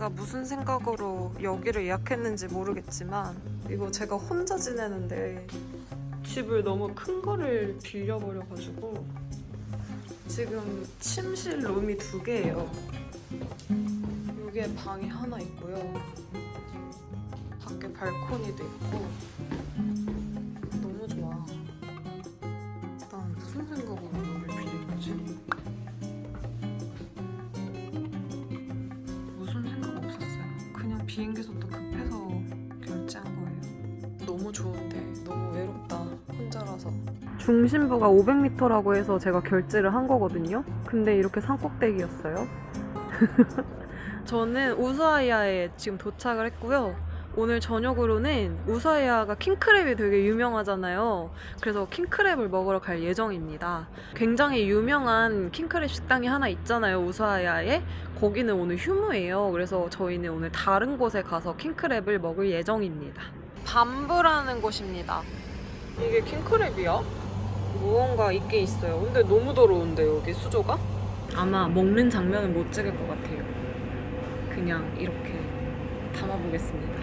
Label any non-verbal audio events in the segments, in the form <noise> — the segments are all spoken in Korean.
제가 무슨 생각으로 여기를 예약했는지 모르겠지만 이거 제가 혼자 지내는데 집을 너무 큰 거를 빌려버려가지고 지금 침실 룸이 두 개예요. 여기에 방이 하나 있고요. 밖에 발코니도 있고 비행기석도 급해서 결제한 거예요. 너무 좋은데 너무 외롭다. 혼자라서. 중심부가 500m라고 해서 제가 결제를 한 거거든요. 근데 이렇게 산꼭대기였어요. <laughs> 저는 우수아이아에 지금 도착을 했고요. 오늘 저녁으로는 우수아이아가 킹크랩이 되게 유명하잖아요. 그래서 킹크랩을 먹으러 갈 예정입니다. 굉장히 유명한 킹크랩 식당이 하나 있잖아요. 우수아이아에. 거기는 오늘 휴무예요. 그래서 저희는 오늘 다른 곳에 가서 킹크랩을 먹을 예정입니다. 밤브라는 곳입니다. 이게 킹크랩이야? 무언가 있게 있어요. 근데 너무 더러운데 여기 수조가? 아마 먹는 장면은 못 찍을 것 같아요. 그냥 이렇게 담아보겠습니다.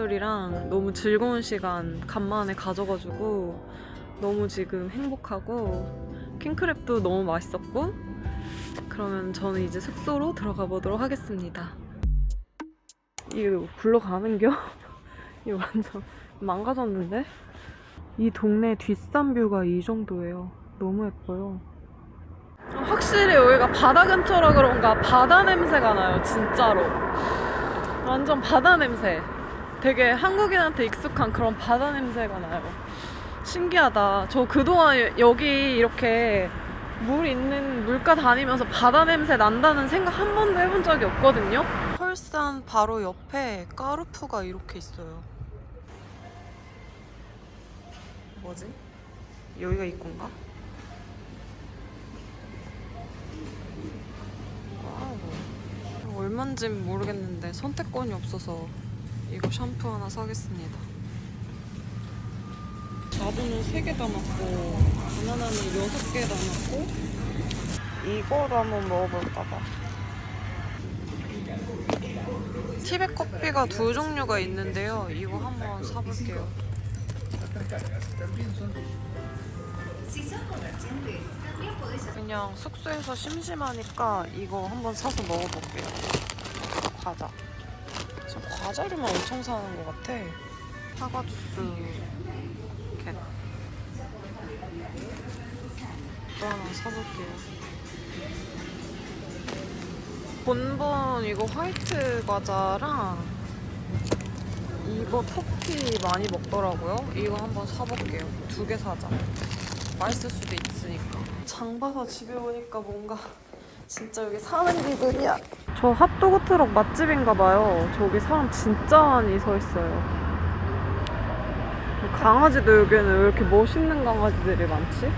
한국 분들이랑 너무 즐거운 시간 간만에 가져가지고 너무 지금 행복하고 킹크랩도 너무 맛있었고 그러면 저는 이제 숙소로 들어가 보도록 하겠습니다. 이거 굴러가는겨? <laughs> 이거 완전 망가졌는데? 이 동네 뒷산 뷰가 이 정도예요. 너무 예뻐요. 확실히 여기가 바다 근처라 그런가 바다 냄새가 나요, 진짜로. 완전 바다 냄새. 되게 한국인한테 익숙한 그런 바다 냄새가 나요. 신기하다. 저 그동안 여기 이렇게 물 있는 물가 다니면서 바다 냄새 난다는 생각 한 번도 해본 적이 없거든요. 설산 바로 옆에 까르푸가 이렇게 있어요. 뭐지? 여기가 입구인가? 와우. 얼마인진 모르겠는데 선택권이 없어서 이거 샴푸 하나 사겠습니다. 자두는 3개 담았고 바나나는 6개 담았고 이거를 한번 먹어볼까 봐. 티백 커피가 두 종류가 있는데요. 이거 한번 사볼게요. 그냥 숙소에서 심심하니까 이거 한번 사서 먹어볼게요. 과자 저 과자류만 엄청 사는 것 같아 사과 주스 캣. 또 하나 사볼게요. 본본 이거 화이트 과자랑 이거 토끼 많이 먹더라고요. 이거 한번 사볼게요. 두 개 사자. 맛있을 수도 있으니까. 장 봐서 집에 오니까 뭔가 진짜 여기 사는 기분이야. 저 핫도그 트럭 맛집인가 봐요. 저기 사람 진짜 많이 서 있어요. 강아지도 여기는 왜 이렇게 멋있는 강아지들이 많지?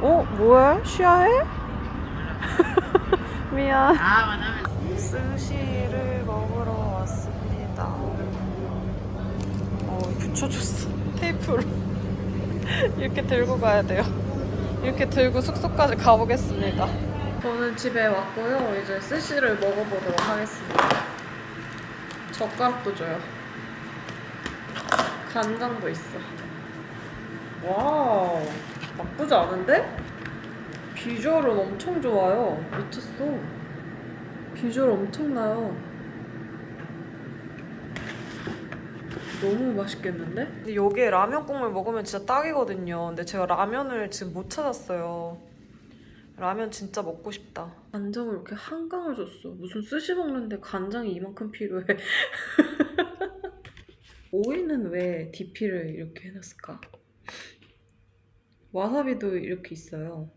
어? 뭐야? 쉬야해? <laughs> 미안. 스시를 먹으러 왔습니다. 어, 붙여줬어. 테이프로. <laughs> 이렇게 들고 가야 돼요. 이렇게 들고 숙소까지 가보겠습니다. 저는 집에 왔고요. 이제 스시를 먹어보도록 하겠습니다. 젓가락도 줘요. 간장도 있어. 와우, 나쁘지 않은데? 비주얼은 엄청 좋아요. 미쳤어. 비주얼 엄청나요. 너무 맛있겠는데? 근데 여기에 라면 국물 먹으면 진짜 딱이거든요. 근데 제가 라면을 지금 못 찾았어요. 라면 진짜 먹고 싶다. 간장을 이렇게 한 강을 줬어. 무슨 스시 먹는데 간장이 이만큼 필요해. <laughs> 오이는 왜 DP를 이렇게 해놨을까? 와사비도 이렇게 있어요.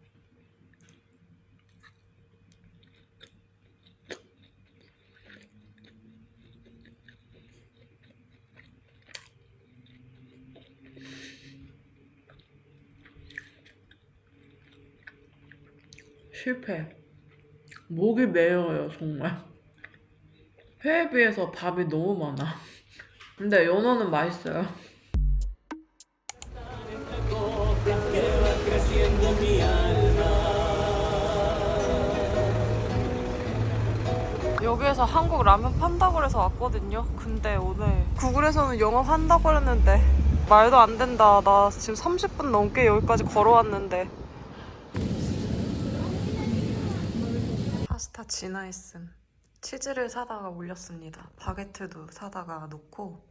실패. 목이 메어요, 정말. 회에 비해서 밥이 너무 많아. 근데 연어는 맛있어요. 여기에서 한국 라면 판다고 해서 왔거든요. 근데 오늘 구글에서는 영업 한다고 했는데 말도 안 된다. 나 지금 30분 넘게 여기까지 걸어왔는데. 진화했음. 치즈를 사다가 올렸습니다. 바게트도 사다가 놓고.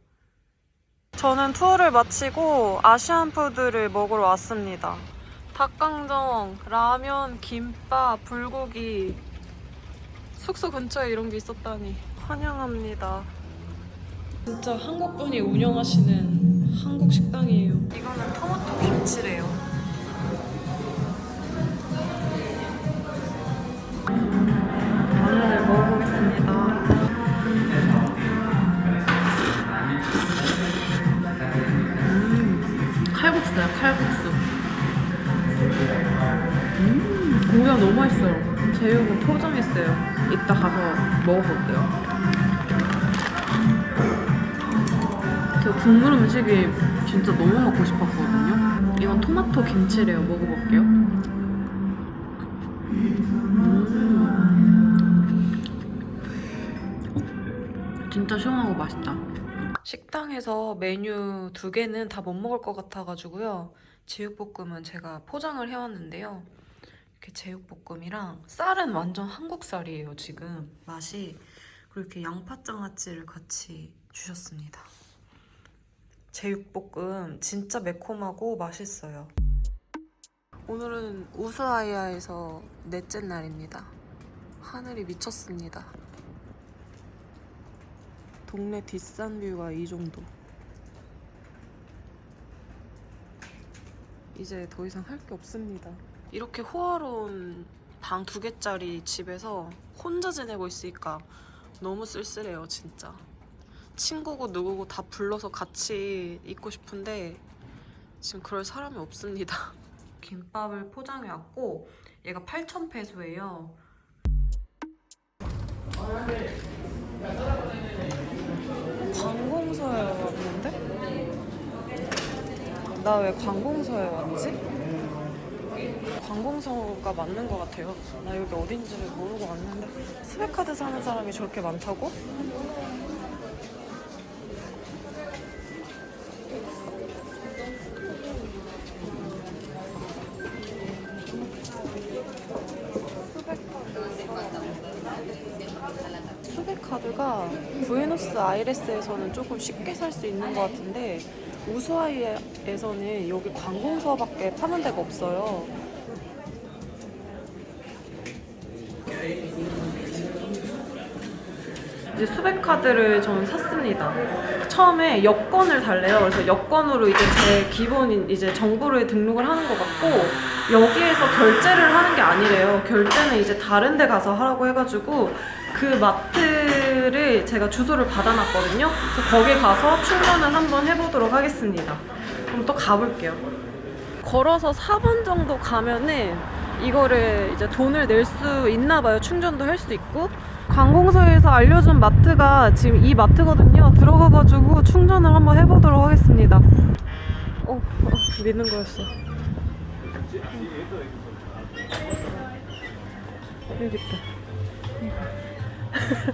저는 투어를 마치고 아시안 푸드를 먹으러 왔습니다. 닭강정, 라면, 김밥, 불고기, 숙소 근처에 이런 게 있었다니 환영합니다. 진짜 한국 분이 운영하시는 한국 식당이에요. 이거는 토마토 김치래요. 음, 칼국수야, 칼국수. 음, 고기가 너무 맛있어요. 제육은 포장했어요. 이따 가서 먹어볼게요. 저 국물 음식이 진짜 너무 먹고 싶었거든요. 이건 토마토 김치래요. 먹어볼게요. 음. 진짜 시원하고 맛있다. 식당에서 메뉴 두 개는 다 못 먹을 것 같아가지고요. 제육볶음은 제가 포장을 해왔는데요. 이렇게 제육볶음이랑 쌀은 완전 한국 쌀이에요, 지금. 맛이. 그리고 이렇게 양파장아찌를 같이 주셨습니다. 제육볶음 진짜 매콤하고 맛있어요. 오늘은 우스아이아에서 넷째 날입니다. 하늘이 미쳤습니다. 동네 뒷산 뷰가 이 정도. 이제 더 이상 할 게 없습니다. 이렇게 호화로운 방 두 개짜리 집에서 혼자 지내고 있으니까 너무 쓸쓸해요, 진짜. 친구고 누구고 다 불러서 같이 있고 싶은데 지금 그럴 사람이 없습니다. <laughs> 김밥을 포장해 왔고 얘가 8,000페소예요. 관공서에 왔는데? 나 왜 관공서에 왔지? 관공서가 맞는 것 같아요. 나 여기 어딘지를 모르고 왔는데 스백카드 사는 사람이 저렇게 많다고? 부에노스 아이레스에서는 조금 쉽게 살 수 있는 것 같은데 우수아이에서는 여기 관공서밖에 파는 데가 없어요. 이제 수백 카드를 저는 샀습니다. 처음에 여권을 달래요. 그래서 여권으로 이제 제 기본인 이제 정보를 등록을 하는 것 같고 여기에서 결제를 하는 게 아니래요. 결제는 이제 다른 데 가서 하라고 해가지고 그 마트 를 제가 주소를 받아놨거든요. 그래서 거기 가서 충전을 한번 해보도록 하겠습니다. 그럼 또 가볼게요. 걸어서 4분 정도 가면은 이거를 이제 돈을 낼 수 있나 봐요. 충전도 할 수 있고. 관공서에서 알려준 마트가 지금 이 마트거든요. 들어가가지고 충전을 한번 해보도록 하겠습니다. 어, 어 믿는 거였어. 여기 있다.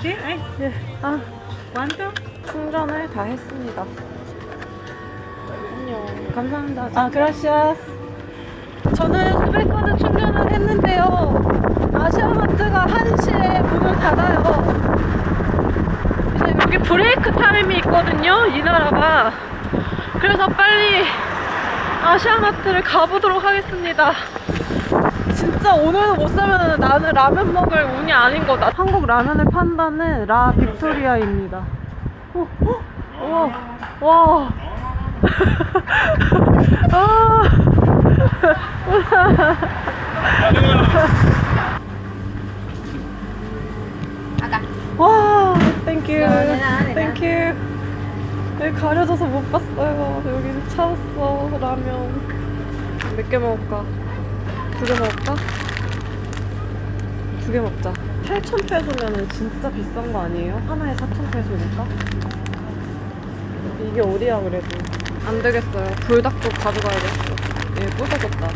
예. 아, ¿Cuánto? 충전을 다 했습니다. 안녕. 감사합니다. 아, 그라시아스. 저는 스백카드 충전을 했는데요. 아시아마트가 1시에 문을 닫아요. 이제 여기 브레이크 타임이 있거든요. 이 나라가. 그래서 빨리 아시아마트를 가보도록 하겠습니다. 진짜 오늘 못 사면 나는 라면 먹을 운이 아닌 거다. 한국 라면을 판다는 라 빅토리아입니다. 어, 어, <laughs> <laughs> 와, 와. 아. 와, 땡큐. 땡큐. 여기 가려져서 못 봤어요. 여기 찾았어, 라면. 몇 개 먹을까? 두 개 먹을까? 두 개 먹자. 8,000 페소면은 진짜 비싼 거 아니에요? 하나에 4,000 페소니까? 이게 어디야 그래도. 안 되겠어요. 불닭도 가져가야겠어. 얘 부서졌다.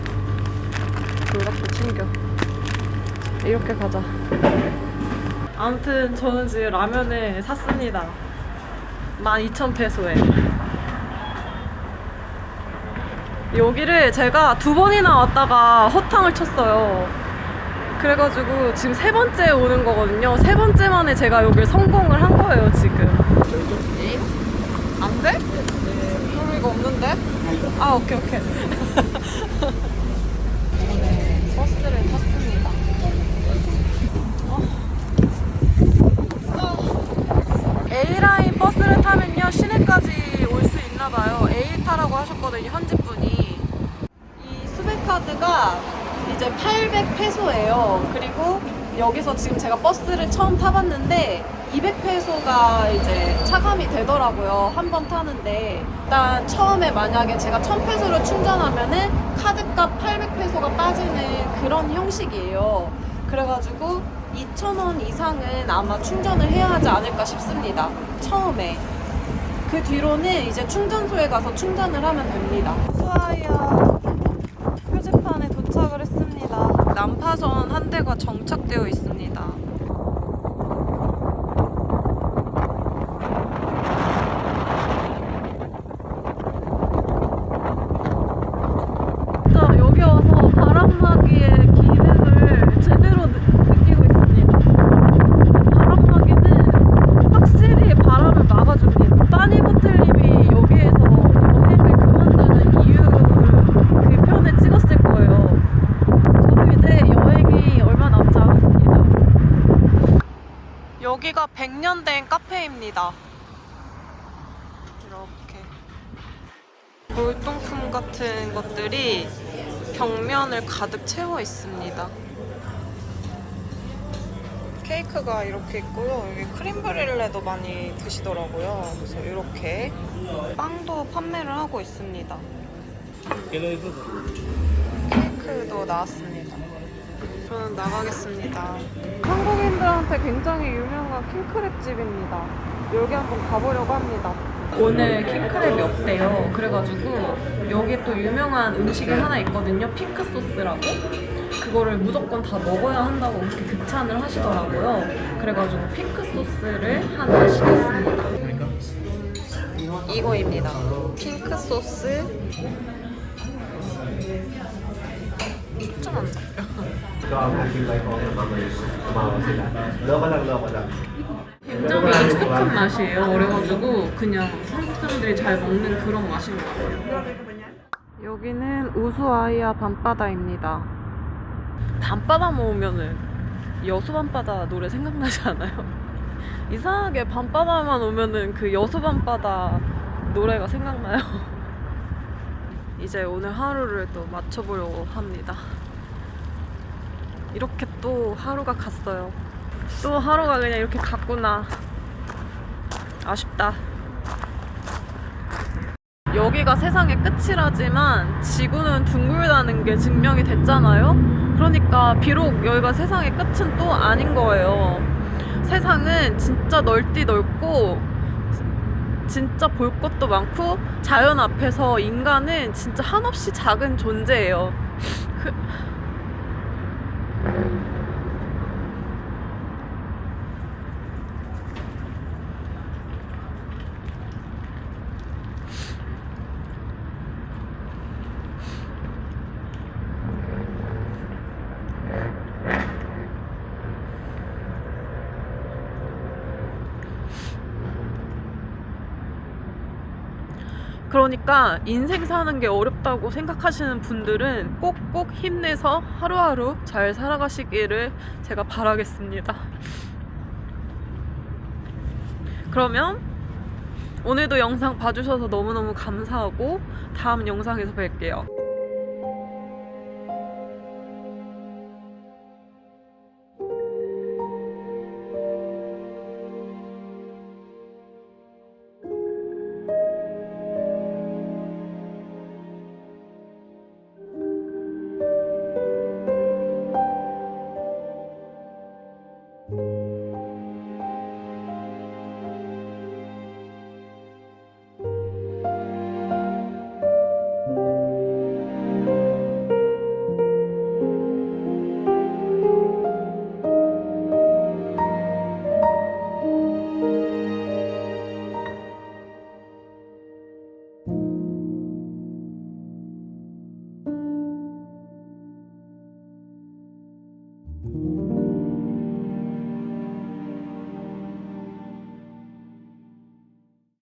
불닭도 챙겨. 이렇게 가자. 아무튼 저는 지금 라면을 샀습니다. 12,000 페소에. 여기를 제가 두 번이나 왔다가 허탕을 쳤어요. 그래가지고 지금 세 번째 오는 거거든요. 세 번째 만에 제가 여기를 성공을 한 거예요, 지금. 안 돼? 그럴 리가 없는데? 아, 오케이, 오케이. 네, <laughs> 버스를 탔습니다. A라인 버스를 타면요 시내까지 올 수 있나 봐요. A 타라고 하셨거든요 현지 분이. 이 수백카드가 이제 800페소예요. 그리고 여기서 지금 제가 버스를 처음 타봤는데 200페소가 이제 차감이 되더라고요. 한 번 타는데 일단 처음에 만약에 제가 1000페소를 충전하면은 카드값 800페소가 빠지는 그런 형식이에요. 그래가지고 2,000원 이상은 아마 충전을 해야 하지 않을까 싶습니다. 처음에. 그 뒤로는 이제 충전소에 가서 충전을 하면 됩니다. 수아이아 표지판에 도착을 했습니다. 난파선 한 대가 정착되어 있습니다. 진짜 여기 와서 바람막이의 기능을 제대로 느, 느끼고 있습니다. 바람막이는 확실히 바람을 막아줍니다. 따니보틀님이 여기에서 여행을 그만두는 이유 그 편을 찍었을 거예요. 저도 이제 여행이 얼마 남지 않았습니다. 여기가 100년 된 카페입니다. 이렇게. 골동품 같은 것들이 벽면을 가득 채워 있습니다. 케이크가 이렇게 있고요. 여기 크림 브릴레도 많이 드시더라고요. 그래서 이렇게 빵도 판매를 하고 있습니다. 케이크도 나왔습니다. 저는 나가겠습니다. 한국인들한테 굉장히 유명한 킹크랩 집입니다. 여기 한번 가보려고 합니다. 오늘 킹크랩이 없대요. 그래가지고 여기 또 유명한 음식이 하나 있거든요. 핑크 소스라고. 그거를 무조건 다 먹어야 한다고 그렇게 극찬을 하시더라고요. 그래가지고 핑크 소스를 하나 시켰습니다. 이거입니다. 핑크 소스. 추천한다. <laughs> 굉장히 익숙한 맛이에요. 그래가지고 그냥 한국 사람들이 잘 먹는 그런 맛인 것 같아요. 여기는 우수아이아 밤바다입니다. 밤바다 모으면은 여수 밤바다 노래 생각나지 않아요? <laughs> 이상하게 밤바다만 오면은 그 여수 밤바다 노래가 생각나요. <laughs> 이제 오늘 하루를 또 맞춰보려고 합니다. 이렇게 또 하루가 갔어요. 또 하루가 그냥 이렇게 갔구나. 아쉽다. 여기가 세상의 끝이라지만 지구는 둥글다는 게 증명이 됐잖아요? 그러니까 비록 여기가 세상의 끝은 또 아닌 거예요. 세상은 진짜 넓디 넓고 진짜 볼 것도 많고 자연 앞에서 인간은 진짜 한없이 작은 존재예요. <laughs> 그, 그러니까 인생 사는 게 어렵다고 생각하시는 분들은 꼭꼭 힘내서 하루하루 잘 살아가시기를 제가 바라겠습니다. 그러면 오늘도 영상 봐주셔서 너무너무 감사하고 다음 영상에서 뵐게요.